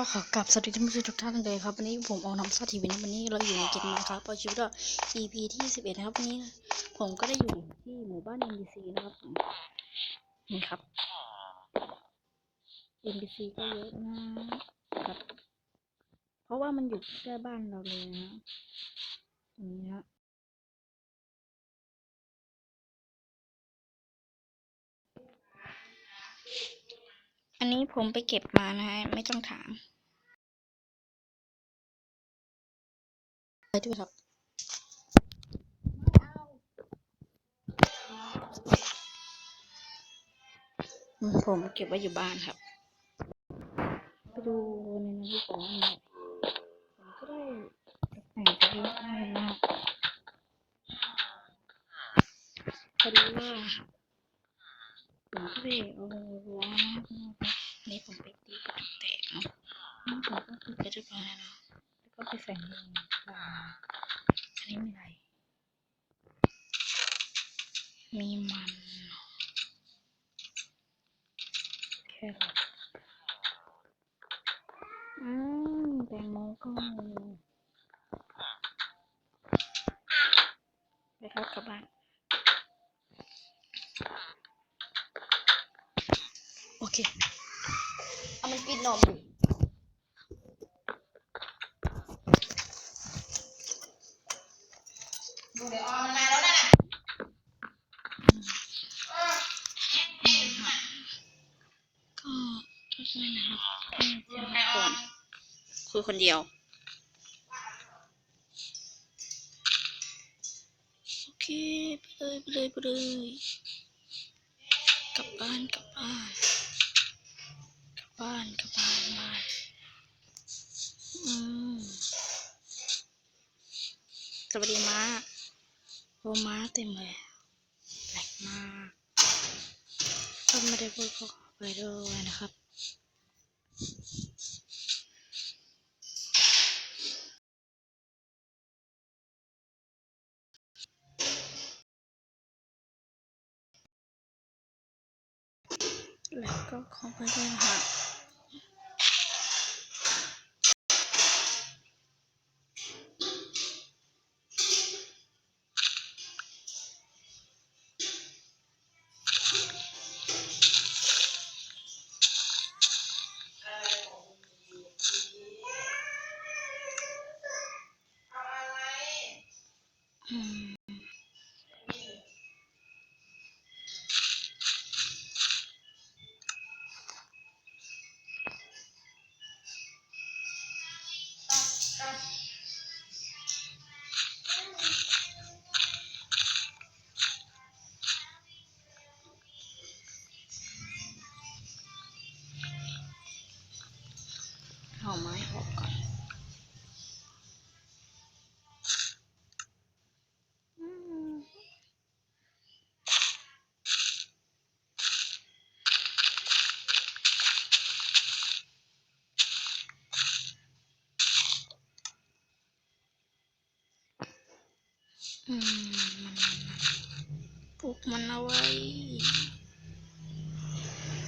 ก็ขอกลับสวัสดีท่านผู้ชมทุกท่านเลยครับวันนี้ผมออกน้ำซอทีวีนะวันนี้เราอยู่ในเกมมาครับเอาชีวิตรอ EP ที่11นะครับวันนี้ ผมก็ได้อยู่ที่หมู่บ้าน NBC นะครับนี่ครับ NBC ก็เยอะนะครับเพราะว่ามันอยู่ใกล้บ้านเราเลยนะตรงนี้นะ อันนี้ผมไปเก็บมานะฮะไม่ต้องถามไปด้วยครับอืมผมเก็บไว้อยู่บ้านครับ ไปดูในนั้นดีกว่าว่ามีอะไรผมก็ได้แต่งตัวเยอะมากนะพอดีว่าผมก็ไปเอารั้วนะนี่ผมไปตีกระจกแตกเนาะนี่ผมก็คือกระจกมาแล้วแล้วก็ไปใส่ในปลาอันนี้มีอะไร มีมันเนาะแค่รอทอืมแตงโม ก็มีไปครับกลับบ้าน โอเค เอามันกินนมดิดูเดี๋ยวออมมันมาแล้วนะก็ทุกท่านนะครับ คุยคนเดียว โอเค ไปเลยไปเลยไปเลยกลับบ้านกลับบ้านกลับบ้านกลับบ้านบ้านอืมสวัสดีม้าโอม้าเต็มเลยแปลกมากก็ไม่ได้พูดก็ขอไปด้วยนะครับ แล้วก็ขอไปด้วยนะคะ เ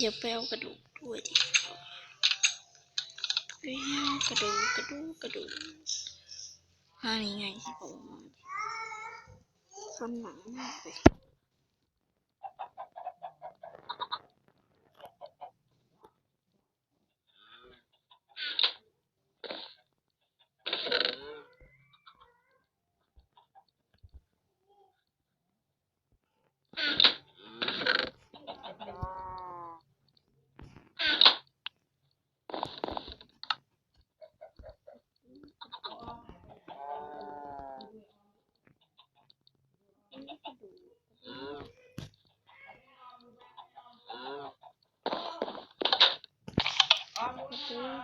เดี๋ยวไปเอากระดูกด้วยดิไปเอากระดูกกระดูกกระดูกอันนี้ไงที่ผมคนหนังมากเลย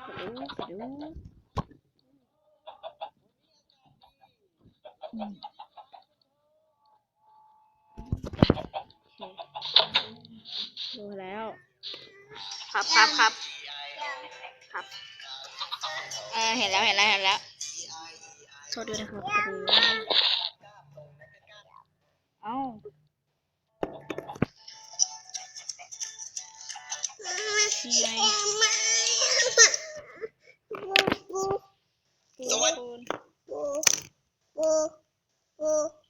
ดูอืมโอเคดูแล้ว ครับครับครับครับ เออเห็นแล้วเห็นแล้วเห็นแล้วโทษด้วยนะครับพอว่าเอ้านี่ไง สวัสดีส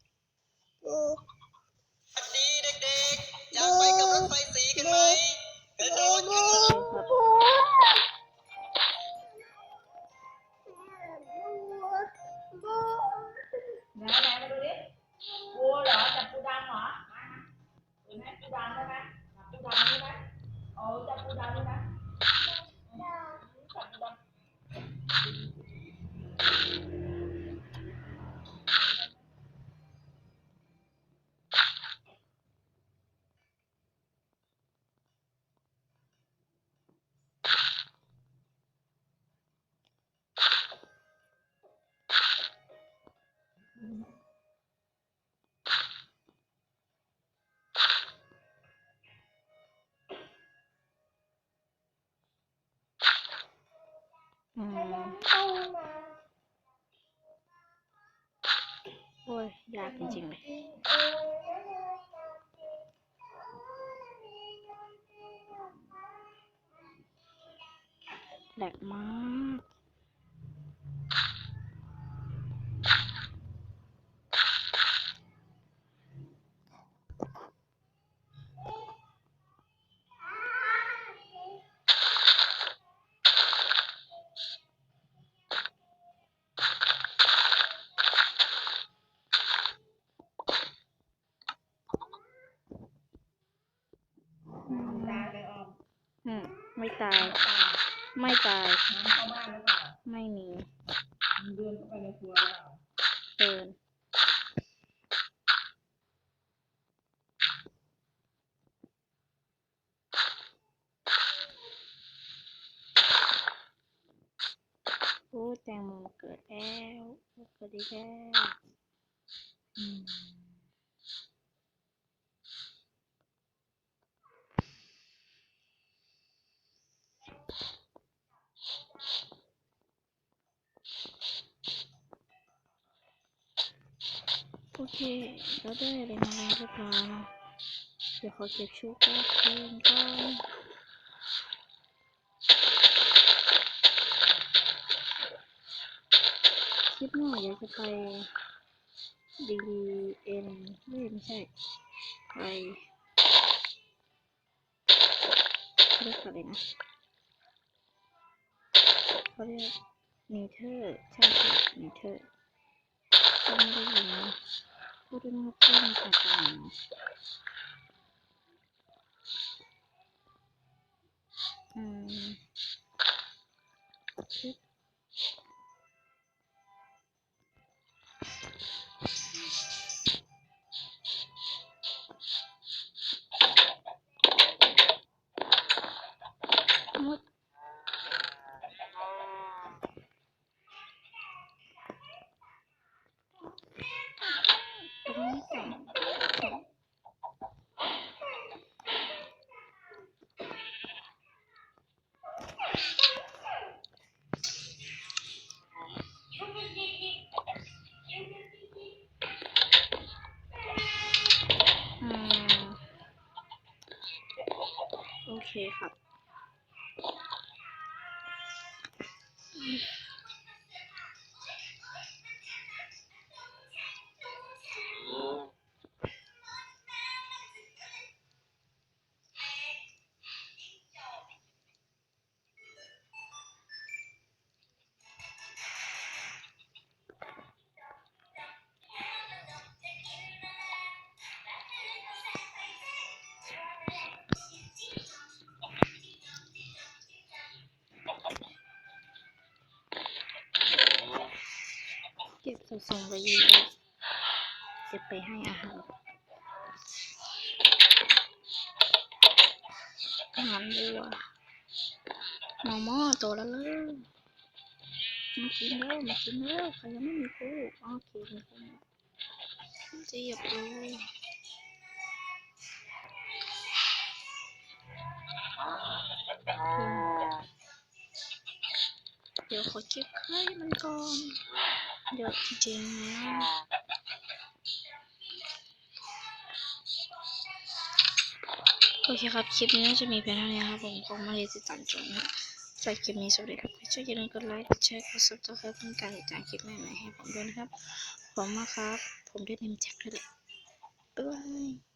โอ้ยยากจริงๆเลยแหลกมาก อืม ตายไปออม อืมไม่ตาย ไม่ตายน้ำเข้าบ้านหรือเปล่าไม่มีเดินเข้าไปในครัวหรือเปล่าเดินโอ้แตงโมเกิดแล้วมาเกิดอีแล้วอืม เคแล้วได้อะไรมาแล้วเรียบร้อยเนาะเดี๋ยวขอเก็บชุดแป๊บนึงก่อนคลิปหน้าอยากจะไปดีเอ็นไม่ไม่ใช่ไปเขาเรียกอะไรนะเขาเรียกเนเธอร์ใช่ใช่เนเธอร์ก็ไม่ได้ยินนะ พูดด้วย คครับ เก็บส่งไปเยอะๆจะไปให้อาหาร อาหารวัวหนอม้อโตแล้วเลยมากินแล้วมากินแล้วใครยังไม่มีคู่โอเคมีคู่จะเหยียบเลยเดี๋ยวขอเก็บไข่มันก่อน เดี๋ยวจริงนะโอเคครับ คลิปนี้น่าจะมีเพียงเท่านี้ครับ ผมขอบคุณมากที่ติดตามชมนะสำหรับคลิปนี้สวัสดีครับช่วยอย่าลืมกดไลค์กดแชร์กดซับสไครป์เพื่อการติดตามคลิปใหม่ๆให้ผมด้วยนะครับขอบคุณมากครับ ผมได้เนมแจ็คด้วยแหละบ๊ายบาย